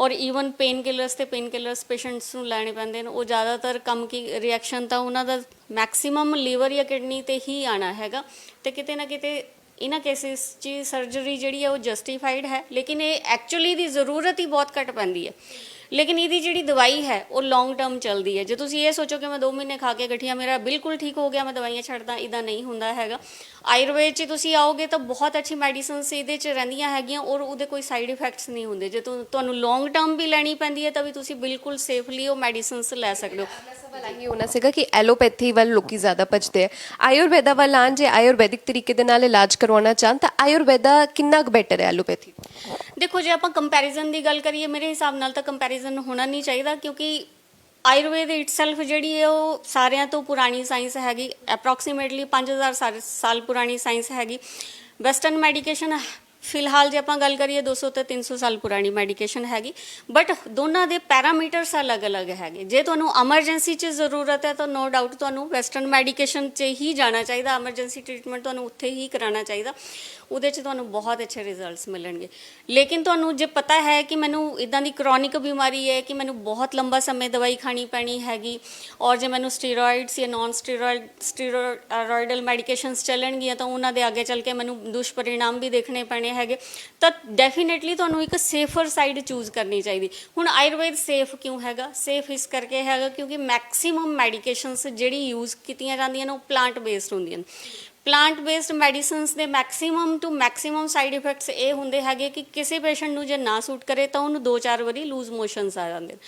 ਔਰ ਈਵਨ ਪੇਨ ਕਿਲਰਸ ਤੇ ਪੇਨ ਕਿਲਰਸ ਪੇਸ਼ੈਂਟਸ ਨੂੰ ਲੈਣੇ ਪੈਂਦੇ ਨੇ ਉਹ ਜ਼ਿਆਦਾਤਰ ਕੰਮ ਕੀ ਰਿਐਕਸ਼ਨ ਤਾਂ ਉਹਨਾਂ ਦਾ ਮੈਕਸਿਮਮ ਲੀਵਰ ਜਾਂ ਕਿਡਨੀ ਤੇ ਹੀ ਆਣਾ ਹੈਗਾ ਤੇ ਕਿਤੇ ਨਾ ਕਿਤੇ ਇਹਨਾਂ ਕੇਸਿਸ 'ਚ ਸਰਜਰੀ ਜਿਹੜੀ ਹੈ ਉਹ ਜਸਟੀਫਾਈਡ ਹੈ, ਲੇਕਿਨ ਇਹ ਐਕਚੁਅਲੀ ਦੀ ਜ਼ਰੂਰਤ ਹੀ ਬਹੁਤ ਘੱਟ ਪੈਂਦੀ ਹੈ। ਲੇਕਿਨ ਇਹਦੀ ਜਿਹੜੀ ਦਵਾਈ ਹੈ ਉਹ ਲੌਂਗ ਟਰਮ ਚੱਲਦੀ ਹੈ। ਜੇ ਤੁਸੀਂ ਇਹ ਸੋਚੋ ਕਿ ਮੈਂ 2 ਮਹੀਨੇ ਖਾ ਕੇ ਗਠੀਆ ਮੇਰਾ ਬਿਲਕੁਲ ਠੀਕ ਹੋ ਗਿਆ ਮੈਂ ਦਵਾਈਆਂ ਛੱਡਦਾ ਇਦਾਂ ਨਹੀਂ ਹੁੰਦਾ ਹੈਗਾ। ਆਯੁਰਵੇਦ 'ਚ ਤੁਸੀਂ ਆਓਗੇ ਤਾਂ ਬਹੁਤ ਅੱਛੀ ਮੈਡੀਸਿਨਸ ਇਹਦੇ 'ਚ ਰਹਿੰਦੀਆਂ ਹੈਗੀਆਂ ਔਰ ਉਹਦੇ ਕੋਈ ਸਾਈਡ ਇਫੈਕਟਸ ਨਹੀਂ ਹੁੰਦੇ। ਜੇ ਤੁਹਾ- ਤੁਹਾਨੂੰ ਲੌਂਗ ਟਰਮ ਵੀ ਲੈਣੀ ਪੈਂਦੀ ਹੈ ਤਾਂ ਵੀ ਤੁਸੀਂ ਬਿਲਕੁਲ ਸੇਫਲੀ ਉਹ ਮੈਡੀਸਿਨਸ ਲੈ ਸਕਦੇ ਹੋ।
ਸਵਾਲ ਆਹੀ ਹੋਣਾ ਸੀਗਾ ਕਿ ਐਲੋਪੈਥੀ ਵੱਲ ਲੋਕੀ ਜ਼ਿਆਦਾ ਭੱਜਦੇ ਆ। ਆਯੁਰਵੈਦਾ ਵੱਲ ਆਉਣ ਜੇ ਆਯੁਰਵੈਦਿਕ ਤਰੀਕੇ ਦੇ ਨਾਲ ਇਲਾਜ ਕਰਵਾਉਣਾ ਚਾਹਣ ਤਾਂ ਆਯੁਰਵੈਦਾ ਕਿੰਨਾ ਕੁ ਬੈਟਰ ਹੈ ਐਲੋਪੈਥੀ?
ਦੇਖੋ ਜੇ ਆਪਾਂ ਕੰਪੈਰੀਜ਼ਨ ਦੀ ਗੱਲ ਕਰੀਏ ਮੇਰੇ ਹਿਸਾਬ ਨਾਲ ਤਾਂ ਕੰਪੈਰੀਜ਼ਨ ਹੋਣਾ ਨਹੀਂ ਚਾਹੀਦਾ ਕਿਉਂਕਿ ਆਯੁਰਵੇਦ ਇਟਸੈਲਫ ਜਿਹੜੀ ਹੈ ਉਹ ਸਾਰਿਆਂ ਤੋਂ ਪੁਰਾਣੀ ਸਾਇੰਸ ਹੈਗੀ ਐਪਰੋਕਸੀਮੇਟਲੀ 5000 ਸਾਲ- ਸਾਲ ਪੁਰਾਣੀ ਸਾਇੰਸ ਹੈਗੀ। ਵੈਸਟਰਨ ਮੈਡੀਕੇਸ਼ਨ ਫਿਲਹਾਲ ਜੇ ਆਪਾਂ ਗੱਲ ਕਰੀਏ 200 ਤੇ 300 ਸਾਲ ਪੁਰਾਣੀ ਮੈਡੀਕੇਸ਼ਨ ਹੈਗੀ। ਬਟ ਦੋਨਾਂ ਦੇ ਪੈਰਾਮੀਟਰਸ ਅਲੱਗ-ਅਲੱਗ ਹੈਗੇ। ਜੇ ਤੁਹਾਨੂੰ ਐਮਰਜੈਂਸੀ 'ਚ ਜ਼ਰੂਰਤ ਹੈ ਤਾਂ ਨੋ ਡਾਊਟ ਤੁਹਾਨੂੰ ਵੈਸਟਰਨ ਮੈਡੀਕੇਸ਼ਨ 'ਚ ਹੀ ਜਾਣਾ ਚਾਹੀਦਾ। ਐਮਰਜੈਂਸੀ ਟ੍ਰੀਟਮੈਂਟ ਤੁਹਾਨੂੰ ਉੱਥੇ ਹੀ ਕਰਾਉਣਾ ਚਾਹੀਦਾ। ਉਹਦੇ 'ਚ ਤੁਹਾਨੂੰ ਬਹੁਤ ਅੱਛੇ ਰਿਜ਼ਲਟਸ ਮਿਲਣਗੇ। ਲੇਕਿਨ ਤੁਹਾਨੂੰ ਜੇ ਪਤਾ ਹੈ ਕਿ ਮੈਨੂੰ ਇਦਾਂ ਦੀ ਕ੍ਰੋਨਿਕ ਬਿਮਾਰੀ ਹੈ ਕਿ ਮੈਨੂੰ ਬਹੁਤ ਲੰਬਾ ਸਮੇਂ ਦਵਾਈ ਖਾਣੀ ਪੈਣੀ ਹੈਗੀ ਔਰ ਜੇ ਮੈਨੂੰ ਸਟੀਰੋਇਡਸ ਜਾਂ ਨਾਨ ਸਟੀਰੋਇਡ ਸਟੀਰੋਇਡਲ ਮੈਡੀਕੇਸ਼ਨਸ ਚੱਲਣਗੀਆਂ ਤਾਂ ਉਹਨਾਂ ਦੇ ਅੱਗੇ ਚੱਲ ਕੇ ਮੈਨੂੰ ਦੁਸ਼ਪਰਿਣਾਮ ਵੀ ਦੇਖਣੇ ਪੈਣੇ ਹੈਗੇ। ਤਾਂ ਡੈਫੀਨਿਟਲੀ ਤੁਹਾਨੂੰ ਇੱਕ ਸੇਫਰ ਸਾਈਡ ਚੂਜ਼ ਕਰਨੀ ਚਾਹੀਦੀ। ਹੁਣ ਆਯੁਰਵੇਦ ਸੇਫ ਕਿਉਂ ਹੈਗਾ? ਸੇਫ ਇਸ ਕਰਕੇ ਹੈਗਾ ਕਿਉਂਕਿ ਮੈਕਸਿਮਮ ਮੈਡੀਕੇਸ਼ਨਸ ਜਿਹੜੀ ਯੂਜ਼ ਕੀਤੀਆਂ ਜਾਂਦੀਆਂ ਨੇ ਉਹ ਪਲਾਂਟ ਬੇਸਡ ਹੁੰਦੀਆਂ ਨੇ। ਪਲਾਂਟ ਬੇਸਡ ਮੈਡੀਸਿਨਸ ਦੇ maximum to maximum side effects ਇਹ ਹੁੰਦੇ ਹੈਗੇ ਕਿ ਕਿਸੇ ਪੇਸ਼ੈਂਟ ਨੂੰ ਜੇ ਨਾ ਸੂਟ ਕਰੇ ਤਾਂ ਉਹਨੂੰ 2-4 ਵਾਰੀ ਲੂਜ਼ ਮੋਸ਼ਨਸ ਆ ਜਾਂਦੇ ਨੇ।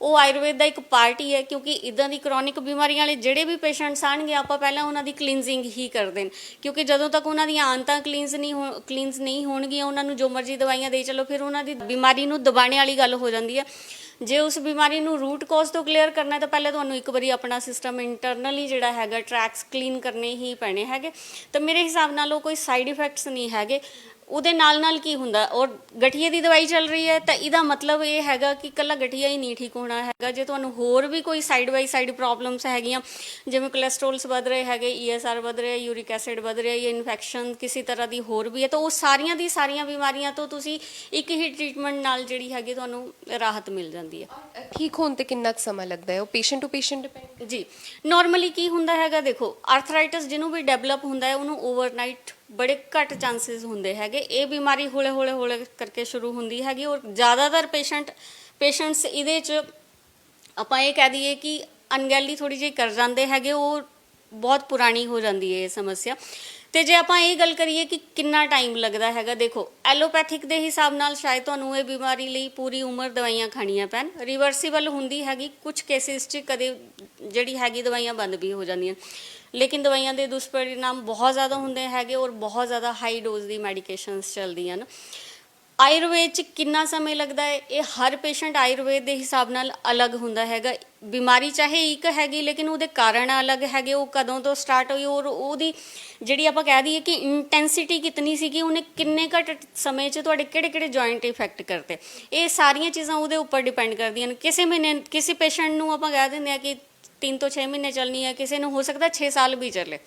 ਉਹ ਆਯੁਰਵੇਦ ਦਾ ਇੱਕ ਪਾਰਟ ਹੀ ਹੈ ਕਿਉਂਕਿ ਇਦਾਂ ਦੀ ਕ੍ਰੋਨਿਕ ਬਿਮਾਰੀਆਂ ਵਾਲੇ ਜਿਹੜੇ ਵੀ ਪੇਸ਼ੈਂਟਸ ਆਣਗੇ, ਆਪਾਂ ਪਹਿਲਾਂ ਉਹਨਾਂ ਦੀ ਕਲੀਨਜ਼ਿੰਗ ਹੀ ਕਰਦੇ ਨੇ। ਕਿਉਂਕਿ ਜਦੋਂ ਤੱਕ ਉਹਨਾਂ ਦੀਆਂ ਆਂਤਾਂ ਕਲੀਨਸ ਨਹੀਂ ਹੋ ਕਲੀਨਸ ਨਹੀਂ ਹੋਣਗੀਆਂ, ਉਹਨਾਂ ਨੂੰ ਜੋ ਮਰਜ਼ੀ ਦਵਾਈਆਂ ਦੇ ਚਲੋ, ਫਿਰ ਉਹਨਾਂ ਦੀ ਬਿਮਾਰੀ ਨੂੰ ਦਬਾਣੇ ਵਾਲੀ ਗੱਲ ਹੋ ਜਾਂਦੀ ਹੈ। ਜੇ ਉਸ ਬਿਮਾਰੀ ਨੂੰ ਰੂਟ ਕਾਜ਼ ਤੋਂ ਕਲੀਅਰ ਕਰਨਾ ਹੈ, ਤਾਂ ਪਹਿਲਾਂ ਤੁਹਾਨੂੰ ਇੱਕ ਵਾਰੀ ਆਪਣਾ ਸਿਸਟਮ ਇੰਟਰਨਲੀ ਜਿਹੜਾ ਹੈਗਾ ਟਰੈਕਸ ਕਲੀਨ ਕਰਨੇ ਹੀ ਪੈਣੇ ਹੈਗੇ। ਤਾਂ ਮੇਰੇ ਹਿਸਾਬ ਨਾਲ ਉਹ ਕੋਈ ਸਾਈਡ ਇਫੈਕਟਸ ਨਹੀਂ ਹੈਗੇ। ਉਹਦੇ ਨਾਲ ਨਾਲ ਕੀ ਹੁੰਦਾ? ਔਰ ਗਠੀਏ ਦੀ ਦਵਾਈ ਚੱਲ ਰਹੀ ਹੈ ਤਾਂ ਇਹਦਾ ਮਤਲਬ ਇਹ ਹੈਗਾ ਕਿ ਕੱਲਾ ਗਠੀਆ ਹੀ ਨਹੀਂ ਠੀਕ ਹੋਣਾ ਹੈਗਾ। ਜੇ ਤੁਹਾਨੂੰ ਹੋਰ ਵੀ ਕੋਈ ਸਾਈਡ ਬਾਈ ਸਾਈਡ ਪ੍ਰੋਬਲਮਸ ਹੈਗੀਆਂ ਜਿਵੇਂ ਕੋਲੇਸਟ੍ਰੋਲਸ ਵਧ ਰਹੇ ਹੈਗੇ ਈਐਸਆਰ ਵਧ ਰਿਹਾ ਯੂਰਿਕ ਐਸਿਡ ਵਧ ਰਿਹਾ ਜਾਂ ਇਨਫੈਕਸ਼ਨ ਕਿਸੇ ਤਰ੍ਹਾਂ ਦੀ ਹੋਰ ਵੀ ਹੈ ਤਾਂ ਉਹ ਸਾਰੀਆਂ ਦੀ ਸਾਰੀਆਂ ਬਿਮਾਰੀਆਂ ਤੋਂ ਤੁਸੀਂ ਇੱਕ ਹੀ ਟ੍ਰੀਟਮੈਂਟ ਨਾਲ ਜਿਹੜੀ ਹੈਗੀ ਤੁਹਾਨੂੰ ਰਾਹਤ ਮਿਲ ਜਾਂਦੀ ਹੈ।
ਠੀਕ ਹੋਣ ਤੇ ਕਿੰਨਾ ਸਮਾਂ ਲੱਗਦਾ ਹੈ? ਉਹ ਪੇਸ਼ੈਂਟ ਟੂ ਪੇਸ਼ੈਂਟ ਡਿਪੈਂਡ
ਜੀ। ਨਾਰਮਲੀ ਕੀ ਹੁੰਦਾ ਹੈਗਾ ਦੇਖੋ ਆਰਥਰਾਈਟਿਸ ਜਿਹਨੂੰ ਵੀ ਡਿਵੈਲਪ ਹੁੰਦਾ ਹੈ ਉਹਨੂੰ ਓਵਰਨਾਈਟ ਬੜੇ ਘੱਟ ਚਾਂਸਸ ਹੁੰਦੇ ਹੈਗੇ। ਇਹ ਬਿਮਾਰੀ ਹੌਲੇ ਹੌਲੇ ਹੌਲੇ ਕਰਕੇ ਸ਼ੁਰੂ ਹੁੰਦੀ ਹੈਗੀ ਔਰ ਜ਼ਿਆਦਾਤਰ ਪੇਸ਼ੈਂਟ ਪੇਸ਼ੈਂਟਸ ਇਹਦੇ ਚ ਆਪਾਂ ਇਹ ਕਹਿ ਦਈਏ ਕਿ ਅਣਗਹਿਲੀ ਥੋੜੀ ਜਿਹੀ ਕਰ ਜਾਂਦੇ ਹੈਗੇ, ਉਹ ਬਹੁਤ ਪੁਰਾਣੀ ਹੋ ਜਾਂਦੀ ਹੈ ਇਹ ਸਮੱਸਿਆ। ਤੇ ਜੇ ਆਪਾਂ ਇਹ ਗੱਲ ਕਰੀਏ ਕਿ ਕਿੰਨਾ ਟਾਈਮ ਲੱਗਦਾ ਹੈਗਾ, ਦੇਖੋ ਐਲੋਪੈਥਿਕ ਦੇ ਹਿਸਾਬ ਨਾਲ ਸ਼ਾਇਦ ਤੁਹਾਨੂੰ ਇਹ ਬਿਮਾਰੀ ਲਈ ਪੂਰੀ ਉਮਰ ਦਵਾਈਆਂ ਖਾਣੀਆਂ ਪੈਣ। ਰਿਵਰਸੀਬਲ ਹੁੰਦੀ ਹੈਗੀ ਕੁਝ ਕੇਸਿਸ 'ਚ ਕਦੇ ਜਿਹੜੀ ਹੈਗੀ ਦਵਾਈਆਂ ਬੰਦ ਵੀ ਹੋ ਜਾਂਦੀਆਂ। ਲੇਕਿਨ ਦਵਾਈਆਂ ਦੇ ਦੁਸ਼ਪਰਿਣਾਮ ਬਹੁਤ ਜ਼ਿਆਦਾ ਹੁੰਦੇ ਹੈਗੇ ਔਰ ਬਹੁਤ ਜ਼ਿਆਦਾ ਹਾਈ ਡੋਜ਼ ਦੀ ਮੈਡੀਕੇਸ਼ਨਸ ਚੱਲਦੀਆਂ ਨੇ ਆਯੁਰਵੇਦ ਚ ਕਿੰਨਾ ਸਮੇਂ ਲੱਗਦਾ ਹੈ? ਇਹ ਹਰ ਪੇਸ਼ੈਂਟ ਆਯੁਰਵੇਦ ਦੇ ਹਿਸਾਬ ਨਾਲ ਅਲੱਗ ਹੁੰਦਾ ਹੈਗਾ। ਬਿਮਾਰੀ ਚਾਹੇ ਇੱਕ ਹੈਗੀ, ਲੇਕਿਨ ਉਹਦੇ ਕਾਰਨ ਅਲੱਗ ਹੈਗੇ, ਉਹ ਕਦੋਂ ਤੋਂ ਸਟਾਰਟ ਹੋਈ ਔਰ ਉਹਦੀ ਜਿਹੜੀ ਆਪਾਂ ਕਹਿ ਦਈਏ ਕਿ ਇੰਟੈਂਸਿਟੀ ਕਿਤਨੀ ਸੀਗੀ, ਉਹਨੇ ਕਿੰਨੇ ਘੱਟ ਸਮੇਂ 'ਚ ਤੁਹਾਡੇ ਕਿਹੜੇ ਕਿਹੜੇ ਜੁਆਇੰਟ ਇਫੈਕਟ ਕਰਤੇ? ਇਹ ਸਾਰੀਆਂ ਚੀਜ਼ਾਂ ਉਹਦੇ ਉੱਪਰ ਡਿਪੈਂਡ ਕਰਦੀਆਂ ਨੇ ਕਿਸੇ ਮਹੀਨੇ, ਕਿਸੇ ਪੇਸ਼ੈਂਟ ਨੂੰ ਆਪਾਂ ਕਹਿ ਦਿੰਦੇ ਆ ਕਿ 3 ਤੋਂ 6 ਮਹੀਨੇ ਚੱਲਣੀ ਹੈ ਕਿਸੇ ਨੂੰ ਹੋ ਸਕਦਾ 6 ਸਾਲ ਵੀ ਚੱਲੇ।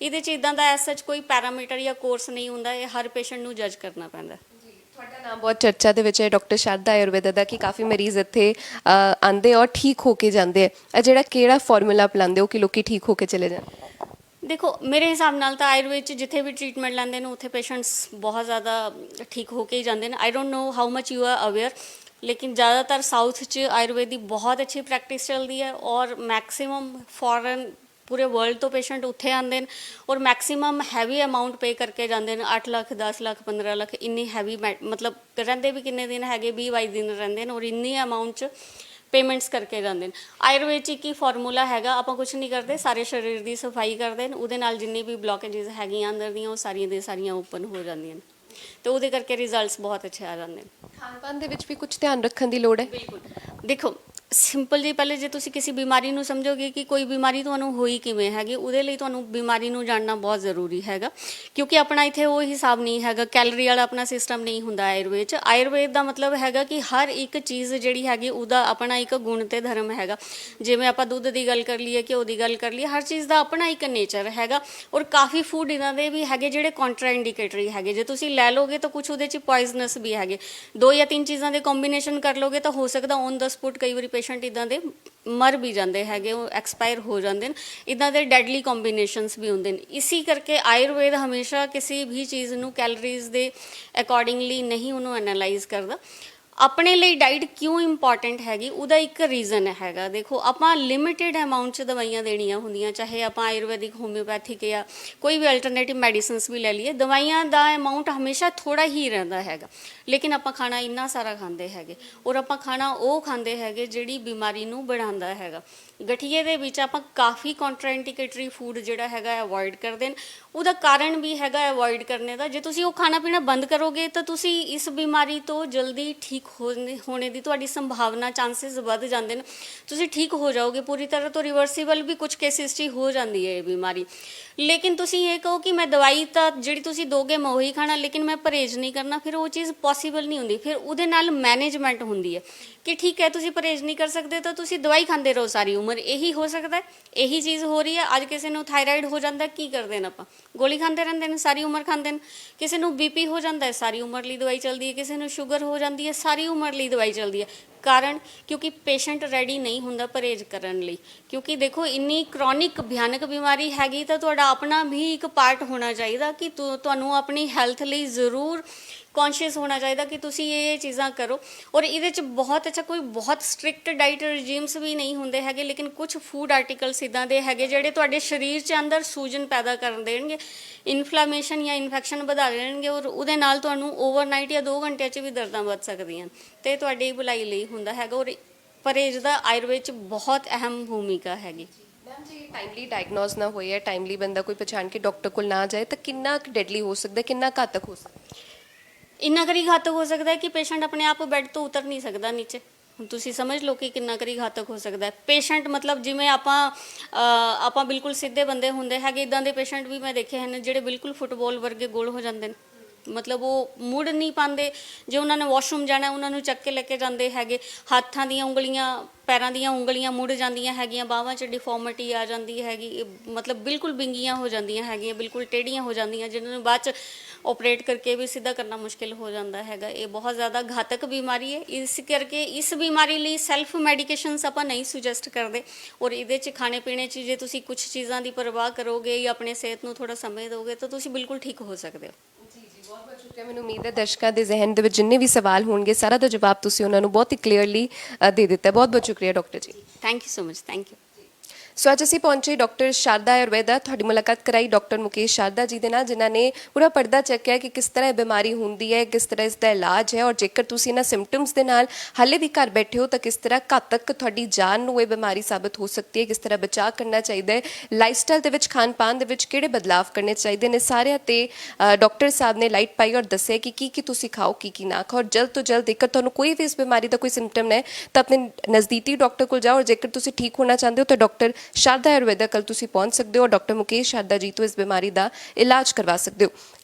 ਇਹਦੇ 'ਚ ਇਦਾਂ ਦਾ ਐਸ ਸੱਚ ਕੋਈ ਪੈਰਾਮੀਟਰ ਜਾਂ ਕੋਰਸ ਨਹੀਂ ਹੁੰਦਾ ਇਹ ਹਰ ਪੇਸ਼ੈਂਟ ਨੂੰ ਜੱਜ ਕਰਨਾ ਪੈਂਦਾ।
ਤੁਹਾਡਾ ਨਾਮ ਬਹੁਤ ਚਰਚਾ ਦੇ ਵਿੱਚ ਹੈ ਡਾਕਟਰ ਸ਼ਰਦਾ ਆਯੁਰਵੇਦ ਦਾ ਕਿ ਕਾਫੀ ਮਰੀਜ਼ ਇੱਥੇ ਅ, ਆਉਂਦੇ ਔਰ ਠੀਕ ਹੋ ਕੇ ਜਾਂਦੇ ਆ ਜਿਹੜਾ ਕਿਹੜਾ ਫਾਰਮੂਲਾ ਅਪਣਾਉਂਦੇ ਹੋ ਕਿ ਲੋਕੀ ਠੀਕ ਹੋ ਕੇ ਚਲੇ ਜਾਣ?
ਦੇਖੋ ਮੇਰੇ ਹਿਸਾਬ ਨਾਲ ਤਾਂ ਆਯੁਰਵੇਦ ਚ ਜਿੱਥੇ ਵੀ ਟ੍ਰੀਟਮੈਂਟ ਲੈਂਦੇ ਨੇ ਉੱਥੇ ਪੇਸ਼ੈਂਟਸ ਬਹੁਤ ਜ਼ਿਆਦਾ ਠੀਕ ਹੋ ਕੇ ਹੀ ਜਾਂਦੇ ਨੇ। I don't know how much you are aware ਲੇਕਿਨ ਜ਼ਿਆਦਾਤਰ ਸਾਊਥ ਚ ਆਯੁਰਵੇਦ ਦੀ ਬਹੁਤ ਅੱਛੀ ਪ੍ਰੈਕਟਿਸ ਚੱਲਦੀ ਹੈ ਔਰ ਮੈਕਸਿਮਮ ਫੋਰਨ ਪੂਰੇ ਵਰਲਡ ਤੋਂ ਪੇਸ਼ੈਂਟ ਉੱਥੇ ਆਉਂਦੇ ਨੇ ਔਰ ਮੈਕਸਿਮਮ ਹੈਵੀ ਅਮਾਉਂਟ ਪੇ ਕਰਕੇ ਜਾਂਦੇ ਨੇ 8 ਲੱਖ 10 ਲੱਖ 15 ਲੱਖ, ਇੰਨੀ ਹੈਵੀ ਮਤਲਬ ਰਹਿੰਦੇ ਵੀ ਕਿੰਨੇ ਦਿਨ ਹੈਗੇ 20 22 ਦਿਨ ਰਹਿੰਦੇ ਨੇ ਔਰ ਇੰਨੀ ਅਮਾਉਂਟ ਚ ਪੇਮੈਂਟਸ ਕਰਕੇ ਜਾਂਦੇ ਨੇ। ਆਯੁਰਵੇਦ 'ਚ ਕੀ ਫਾਰਮੂਲਾ ਹੈਗਾ, ਆਪਾਂ ਕੁਝ ਨਹੀਂ ਕਰਦੇ, ਸਾਰੇ ਸਰੀਰ ਦੀ ਸਫ਼ਾਈ ਕਰਦੇ ਨੇ, ਉਹਦੇ ਨਾਲ ਜਿੰਨੀ ਵੀ ਬਲੌਕੇजेस ਹੈਗੀਆਂ ਅੰਦਰ ਦੀਆਂ, ਉਹ ਸਾਰੀਆਂ ਦੇ ਸਾਰੀਆਂ ਓਪਨ ਹੋ ਜਾਂਦੀਆਂ ਨੇ। ਤੇ ਉਹਦੇ ਕਰਕੇ ਰਿਜ਼ਲਟਸ ਬਹੁਤ ਅੱਛੇ ਆ ਜਾਂਦੇ ਨੇ।
ਖਾਣ ਪਾਨ ਦੇ ਵਿੱਚ ਵੀ ਕੁਝ ਧਿਆਨ ਰੱਖਣ ਦੀ ਲੋੜ ਹੈ?
ਬਿਲਕੁਲ। ਦੇਖੋ ਸਿੰਪਲ ਜੀ ਪਹਿਲੇ ਜੇ ਤੁਸੀਂ ਕਿਸੇ ਬਿਮਾਰੀ ਨੂੰ ਸਮਝੋਗੇ ਕਿ ਕੋਈ ਬਿਮਾਰੀ ਤੁਹਾਨੂੰ ਹੋਈ ਕਿਵੇਂ ਹੈਗੀ, ਉਹਦੇ ਲਈ ਤੁਹਾਨੂੰ ਬਿਮਾਰੀ ਨੂੰ ਜਾਣਨਾ ਬਹੁਤ ਜ਼ਰੂਰੀ ਹੈਗਾ। ਕਿਉਂਕਿ ਆਪਣਾ ਇੱਥੇ ਉਹ ਹਿਸਾਬ ਨਹੀਂ ਹੈਗਾ, ਕੈਲਰੀ ਵਾਲਾ ਆਪਣਾ ਸਿਸਟਮ ਨਹੀਂ ਹੁੰਦਾ ਆਯੁਰਵੇਦ ਚ। ਆਯੁਰਵੇਦ ਦਾ ਮਤਲਬ ਹੈਗਾ ਕਿ ਹਰ ਇੱਕ ਚੀਜ਼ ਜਿਹੜੀ ਹੈਗੀ, ਉਹਦਾ ਆਪਣਾ ਇੱਕ ਗੁਣ ਤੇ ਧਰਮ ਹੈਗਾ। ਜਿਵੇਂ ਆਪਾਂ ਦੁੱਧ ਦੀ ਗੱਲ ਕਰ ਲਈਏ ਘਿਓ ਦੀ ਗੱਲ ਕਰ ਲਈਏ, ਹਰ ਚੀਜ਼ ਦਾ ਆਪਣਾ ਇੱਕ ਨੇਚਰ ਹੈਗਾ। ਔਰ ਕਾਫੀ ਫੂਡ ਇਹਨਾਂ ਦੇ ਵੀ ਹੈਗੇ ਜਿਹੜੇ ਕੰਟਰਾਇੰਡੀਕੇਟਰੀ ਹੈਗੇ। ਜੇ ਤੁਸੀਂ ਲੈ ਲੋਗੇ ਤਾਂ ਕੁਝ ਉਹਦੇ ਚ ਪੋਇਜ਼ਨਸ ਵੀ ਹੈਗੇ। ਦੋ ਜਾਂ ਤਿੰਨ ਚੀਜ਼ਾਂ ਦੇ ਕੰਬੀਨੇਸ਼ਨ ਕਰ ਲੋਗੇ ਤਾਂ ਹੋ ਸਕਦਾ ਔਨ ਦਾ ਸਪੋਟ ਕਈ ਵਾਰੀ ਪੇਸ਼ੈਂਟ ਇਦਾਂ ਦੇ ਮਰ ਵੀ ਜਾਂਦੇ ਹੈਗੇ, ਉਹ ਐਕਸਪਾਇਰ ਹੋ ਜਾਂਦੇ ਨੇ। ਇਦਾਂ ਦੇ ਡੈਡਲੀ ਕੰਬੀਨੇਸ਼ਨਸ ਵੀ ਹੁੰਦੇ ਨੇ। ਇਸੇ ਕਰਕੇ ਆਯੁਰਵੇਦ ਹਮੇਸ਼ਾ ਕਿਸੇ ਵੀ ਚੀਜ਼ ਨੂੰ ਕੈਲਰੀਜ਼ ਦੇ ਅਕੋਰਡਿੰਗਲੀ ਨਹੀਂ ਉਹਨੂੰ ਐਨਾਲਾਈਜ਼ ਕਰਦਾ। ਆਪਣੇ ਲਈ ਡਾਈਟ ਕਿਉਂ ਇੰਪੋਰਟੈਂਟ ਹੈਗੀ, ਉਹਦਾ ਇੱਕ ਰੀਜ਼ਨ ਹੈਗਾ। ਦੇਖੋ, ਆਪਾਂ ਲਿਮਿਟਿਡ ਅਮਾਉਂਟ ਚ ਦਵਾਈਆਂ ਦੇਣੀਆਂ ਹੁੰਦੀਆਂ, ਚਾਹੇ ਆਪਾਂ ਆਯੁਰਵੈਦਿਕ ਹੋਮਿਓਪੈਥਿਕ ਜਾਂ ਕੋਈ ਵੀ ਅਲਟਰਨੇਟਿਵ ਮੈਡੀਸਿਨਸ ਵੀ ਲੈ ਲਈਏ, ਦਵਾਈਆਂ ਦਾ ਅਮਾਉਂਟ ਹਮੇਸ਼ਾ ਥੋੜਾ ਹੀ ਰਹਿੰਦਾ ਹੈਗਾ। ਲੇਕਿਨ ਆਪਾਂ ਖਾਣਾ ਇੰਨਾ ਸਾਰਾ ਖਾਂਦੇ ਹੈਗੇ, ਔਰ ਆਪਾਂ ਖਾਣਾ ਉਹ ਖਾਂਦੇ ਹੈਗੇ ਜਿਹੜੀ ਬਿਮਾਰੀ ਨੂੰ बढ़ाਉਂਦਾ ਹੈਗਾ। ਗਠੀਏ ਦੇ ਵਿੱਚ ਆਪਾਂ ਕਾਫੀ ਕੰਟਰਾਇੰਡੀਕੇਟਰੀ ਫੂਡ ਜਿਹੜਾ ਹੈਗਾ ਅਵੋਇਡ ਕਰਦੇ ਨੇ। ਉਹਦਾ ਕਾਰਨ ਵੀ ਹੈਗਾ ਅਵੋਇਡ ਕਰਨੇ ਦਾ। ਜੇ ਤੁਸੀਂ ਉਹ ਖਾਣਾ ਪੀਣਾ ਬੰਦ ਕਰੋਗੇ, ਤਾਂ ਤੁਸੀਂ ਇਸ ਬਿਮਾਰੀ ਤੋਂ ਜਲਦੀ ਠੀਕ ਹੋਣੇ ਦੀ ਤੁਹਾਡੀ ਸੰਭਾਵਨਾ ਚਾਂਸਸ ਵੱਧ ਜਾਂਦੇ ਨੇ। ਤੁਸੀਂ ਠੀਕ ਹੋ ਜਾਓਗੇ। ਪੂਰੀ ਤਰ੍ਹਾਂ ਤੋਂ ਰਿਵਰਸੀਬਲ ਵੀ ਕੁਝ ਕੇਸਿਸ 'ਚ ਹੀ ਹੋ ਜਾਂਦੀ ਹੈ ਇਹ ਬਿਮਾਰੀ। ਲੇਕਿਨ ਤੁਸੀਂ ਇਹ ਕਹੋ ਕਿ ਮੈਂ ਦਵਾਈ ਤਾਂ ਜਿਹੜੀ ਤੁਸੀਂ ਦੋਗੇ, ਮੈਂ ਉਹੀ ਖਾਣਾ, ਲੇਕਿਨ ਮੈਂ ਪਰਹੇਜ਼ ਨਹੀਂ ਕਰਨਾ, ਫਿਰ ਉਹ ਚੀਜ਼ ਪੋਸੀਬਲ ਨਹੀਂ ਹੁੰਦੀ। ਫਿਰ ਉਹਦੇ ਨਾਲ ਮੈਨੇਜਮੈਂਟ ਹੁੰਦੀ ਹੈ ਕਿ ਠੀਕ ਹੈ, ਤੁਸੀਂ ਪਰਹੇਜ਼ ਨਹੀਂ ਕਰ ਸਕਦੇ, ਤਾਂ ਤੁਸੀਂ ਦਵਾਈ ਖਾਂਦੇ ਰਹੋ ਸਾਰੀ ਉਮਰ ਇਹੀ ਹੋ ਸਕਦਾ ਇਹੀ ਚੀਜ਼ ਹੋ ਰਹੀ ਹੈ, ਅੱਜ ਕਿਸੇ ਨੂੰ ਥਾਇਰਾਇਡ ਹੋ ਜਾਂਦਾ ਕੀ ਕਰਦੇ ਨੇ ਆਪਾਂ? ਗੋਲੀ ਖਾਂਦੇ ਰਹਿੰਦੇ ਨੇ, ਸਾਰੀ ਉਮਰ ਖਾਂਦੇ ਨੇ। ਕਿਸੇ ਨੂੰ ਬੀਪੀ ਹੋ ਜਾਂਦਾ ਹੈ, ਸਾਰੀ ਉਮਰ ਲਈ ਦਵਾਈ ਚੱਲਦੀ ਹੈ। ਕਿਸੇ ਨੂੰ ਸ਼ੂਗਰ ਹੋ ਜਾਂਦੀ ਹੈ, ਸਾਰੀ ਉਮਰ ਲਈ ਦਵਾਈ ਚੱਲਦੀ ਹੈ। ਕਾਰਨ, ਕਿਉਂਕਿ ਪੇਸ਼ੈਂਟ ਰੈਡੀ ਨਹੀਂ ਹੁੰਦਾ ਪਰਹੇਜ਼ ਕਰਨ ਲਈ। ਕਿਉਂਕਿ ਦੇਖੋ, ਇੰਨੀ ਕ੍ਰੋਨਿਕ ਭਿਆਨਕ ਬਿਮਾਰੀ ਹੈਗੀ ਤਾਂ ਤੁਹਾਡਾ ਆਪਣਾ ਵੀ ਇੱਕ ਪਾਰਟ ਹੋਣਾ ਚਾਹੀਦਾ ਕਿ ਤੁਹਾਨੂੰ ਆਪਣੀ ਹੈਲਥ ਲਈ ਜ਼ਰੂਰ ਕੌਨਸ਼ੀਅਸ ਹੋਣਾ ਚਾਹੀਦਾ ਕਿ ਤੁਸੀਂ ਇਹ ਇਹ ਚੀਜ਼ਾਂ ਕਰੋ। ਔਰ ਇਹਦੇ ਚ ਬਹੁਤ ਅੱਛਾ, ਕੋਈ ਬਹੁਤ ਸਟ੍ਰਿਕਟ ਡਾਈਟ ਰਜੀਮਸ ਵੀ ਨਹੀਂ ਹੁੰਦੇ ਹੈਗੇ, ਲੇਕਿਨ ਕੁਝ ਫੂਡ ਆਰਟੀਕਲਸ ਇਦਾਂ ਦੇ ਹੈਗੇ ਜਿਹੜੇ ਤੁਹਾਡੇ ਸਰੀਰ ਚ ਅੰਦਰ ਸੂਜਨ ਪੈਦਾ ਕਰਨ ਦੇਣਗੇ ਇਨਫਲੇਮੇਸ਼ਨ ਜਾਂ ਇਨਫੈਕਸ਼ਨ ਵਧਾ ਦੇਣਗੇ ਔਰ ਉਹਦੇ ਨਾਲ ਤੁਹਾਨੂੰ ਓਵਰਨਾਈਟ ਜਾਂ 2 ਘੰਟਿਆਂ ਚ ਵੀ ਦਰਦਾਂ ਵੱਧ ਸਕਦੀਆਂ। ਤੇ ਤੁਹਾਡੀ ਭਲਾਈ ਲਈ ਹੁੰਦਾ ਹੈਗਾ ਔਰ ਪਰਹੇਜ਼ ਦਾ ਆਯੁਰਵੇਦ ਚ ਬਹੁਤ ਅਹਿਮ ਭੂਮਿਕਾ ਹੈਗੀ।
ਮੈਮ, ਜੀ ਟਾਈਮਲੀ ਡਾਇਗਨੋਸ ਨਾ ਹੋਈ ਹੈ ਟਾਈਮਲੀ ਬੰਦਾ ਕੋਈ ਪਛਾਣ ਕੇ ਡਾਕਟਰ ਕੋਲ ਨਾ ਜਾਏ, ਤਾਂ ਕਿੰਨਾ ਡੈਡਲੀ ਹੋ ਸਕਦਾ, ਕਿੰਨਾ ਘਾਤਕ ਹੋ ਸਕਦਾ?
ਇੰਨਾ ਕਰੀ ਘਾਤਕ ਹੋ ਸਕਦਾ ਹੈ ਕਿ ਪੇਸ਼ੈਂਟ ਆਪਣੇ ਆਪ ਬੈੱਡ ਤੋਂ ਉਤਰ ਨਹੀਂ ਸਕਦਾ ਨੀਚੇ? ਹੁਣ ਤੁਸੀਂ ਸਮਝ ਲਓ ਕਿ ਕਿੰਨਾ ਕਰੀ ਘਾਤਕ ਹੋ ਸਕਦਾ ਹੈ। ਪੇਸ਼ੈਂਟ ਮਤਲਬ ਜਿਵੇਂ ਆਪਾਂ ਆਪਾਂ ਬਿਲਕੁਲ ਸਿੱਧੇ ਬੰਦੇ ਹੁੰਦੇ ਹੈਗੇ ਇਦਾਂ ਦੇ ਪੇਸ਼ੈਂਟ ਵੀ ਮੈਂ ਦੇਖੇ ਹਨ ਜਿਹੜੇ ਬਿਲਕੁਲ ਫੁੱਟਬਾਲ ਵਰਗੇ ਗੋਲ ਹੋ ਜਾਂਦੇ ਨੇ। ਮਤਲਬ ਉਹ ਮੁੜ ਨਹੀਂ ਪਾਉਂਦੇ। ਜੇ ਉਹਨਾਂ ਨੇ ਵਾਸ਼ਰੂਮ ਜਾਣਾ, ਉਹਨਾਂ ਨੂੰ ਚੱਕ ਕੇ ਲੈ ਕੇ ਜਾਂਦੇ ਹੈਗੇ। ਹੱਥਾਂ ਦੀਆਂ ਉਂਗਲੀਆਂ, ਪੈਰਾਂ ਦੀਆਂ ਉਂਗਲੀਆਂ ਮੁੜ ਜਾਂਦੀਆਂ ਹੈਗੀਆਂ, ਬਾਹਾਂ 'ਚ ਡਿਫਾਰਮਿਟੀ ਆ ਜਾਂਦੀ ਹੈਗੀ। ਇਹ ਮਤਲਬ ਬਿਲਕੁਲ ਬਿੰਗੀਆਂ ਹੋ ਜਾਂਦੀਆਂ ਹੈਗੀਆਂ, ਬਿਲਕੁਲ ਟੇਢੀਆਂ ਹੋ ਜਾਂਦੀਆਂ ਜਿਨ੍ਹਾਂ ਨੂੰ ਬਾਅਦ 'ਚ ਆਪਰੇਟ ਕਰਕੇ ਵੀ ਸਿੱਧਾ ਕਰਨਾ ਮੁਸ਼ਕਿਲ ਹੋ ਜਾਂਦਾ ਹੈਗਾ। ਇਹ ਬਹੁਤ ਜ਼ਿਆਦਾ ਘਾਤਕ ਬਿਮਾਰੀ ਹੈ। ਇਸ ਕਰਕੇ ਇਸ ਬਿਮਾਰੀ ਲਈ ਸੈਲਫ ਮੈਡੀਕੇਸ਼ਨਸ ਆਪਾਂ ਨਹੀਂ ਸੁਜੈਸਟ ਕਰਦੇ। ਔਰ ਇਹਦੇ 'ਚ ਖਾਣੇ ਪੀਣੇ 'ਚ ਜੇ ਤੁਸੀਂ ਕੁਝ ਚੀਜ਼ਾਂ ਦੀ ਪਰਵਾਹ ਕਰੋਗੇ ਜਾਂ ਆਪਣੇ ਸਿਹਤ ਨੂੰ ਥੋੜਾ ਸਮੇਂ ਦਿਓਗੇ ਤਾਂ ਤੁਸੀਂ ਬਿਲਕੁਲ ਠੀਕ ਹੋ ਸਕਦੇ ਹੋ।
ਬਹੁਤ ਬਹੁਤ ਸ਼ੁਕਰੀਆ ਮੈਨੂੰ ਉਮੀਦ ਹੈ ਦਰਸ਼ਕਾਂ ਦੇ ਜ਼ਿਹਨ ਦੇ ਵਿੱਚ ਜਿੰਨੇ ਵੀ ਸਵਾਲ ਹੋਣਗੇ, ਸਾਰਾ ਦਾ ਜਵਾਬ ਤੁਸੀਂ ਉਹਨਾਂ ਨੂੰ ਬਹੁਤ ਹੀ ਕਲੀਅਰਲੀ ਦੇ ਦਿੱਤਾ ਬਹੁਤ ਬਹੁਤ ਸ਼ੁਕਰੀਆ doctor ji.
Thank you so much thank you
so ਅੱਜ ਅਸੀਂ ਪਹੁੰਚੇ ਡਾਕਟਰ ਸ਼ਾਰਦਾ ਆਯੁਰਵੇਦਾ। ਤੁਹਾਡੀ ਮੁਲਾਕਾਤ ਕਰਾਈ ਡਾਕਟਰ ਮੁਕੇਸ਼ ਸ਼ਾਰਦਾ ਜੀ ਦੇ ਨਾਲ, ਜਿਨ੍ਹਾਂ ਨੇ ਪੂਰਾ ਪਰਦਾ ਚੱਕਿਆ ਕਿ ਕਿਸ ਤਰ੍ਹਾਂ ਇਹ ਬਿਮਾਰੀ ਹੁੰਦੀ ਹੈ, ਕਿਸ ਤਰ੍ਹਾਂ ਇਸ ਦਾ ਇਲਾਜ ਹੈ ਔਰ ਜੇਕਰ ਤੁਸੀਂ ਇਹਨਾਂ ਸਿੰਪਟਮਸ ਦੇ ਨਾਲ ਹਾਲੇ ਵੀ ਘਰ ਬੈਠੇ ਹੋ, ਤਾਂ ਕਿਸ ਤਰ੍ਹਾਂ ਘਾਤਕ ਤੁਹਾਡੀ ਜਾਨ ਨੂੰ ਇਹ ਬਿਮਾਰੀ ਸਾਬਤ ਹੋ ਸਕਦੀ ਹੈ, ਕਿਸ ਤਰ੍ਹਾਂ ਬਚਾਅ ਕਰਨਾ ਚਾਹੀਦਾ ਹੈ ਲਾਈਫਸਟਾਈਲ ਦੇ ਵਿੱਚ ਖਾਣ ਪਾਨ ਦੇ ਵਿੱਚ ਕਿਹੜੇ ਬਦਲਾਅ ਕਰਨੇ ਚਾਹੀਦੇ ਨੇ, ਸਾਰਿਆਂ ਤੇ ਡਾਕਟਰ ਸਾਹਿਬ ਨੇ ਲਾਈਟ ਪਾਈ ਔਰ ਦੱਸਿਆ ਕਿ ਕੀ ਕੀ ਤੁਸੀਂ ਖਾਓ, ਕੀ ਕੀ ਨਾ ਖਾਓ ਔਰ ਜਲਦ ਤੋਂ ਜਲਦ ਜੇਕਰ ਤੁਹਾਨੂੰ ਕੋਈ ਵੀ ਇਸ ਬਿਮਾਰੀ ਦਾ ਕੋਈ ਸਿੰਪਟਮ ਹੈ, ਤਾਂ ਆਪਣੇ ਨਜ਼ਦੀਕੀ ਡਾਕਟਰ ਕੋਲ ਜਾਓ ਔਰ ਜੇਕਰ ਤੁਸੀਂ ਠੀਕ ਹੋਣਾ ਚਾਹੁੰਦੇ ਹੋ, ਤਾਂ ਡਾਕਟਰ ਸ਼ਾਰਦਾ ਆਯੁਰਵੇਦਾ ਕੱਲ ਤੁਸੀਂ ਪਹੁੰਚ ਸਕਦੇ ਹੋ। ਡਾਕਟਰ ਮੁਕੇਸ਼ ਸ਼ਾਰਦਾ ਜੀ ਤੋਂ ਇਸ ਬਿਮਾਰੀ ਦਾ ਇਲਾਜ ਕਰਵਾ ਸਕਦੇ ਹੋ।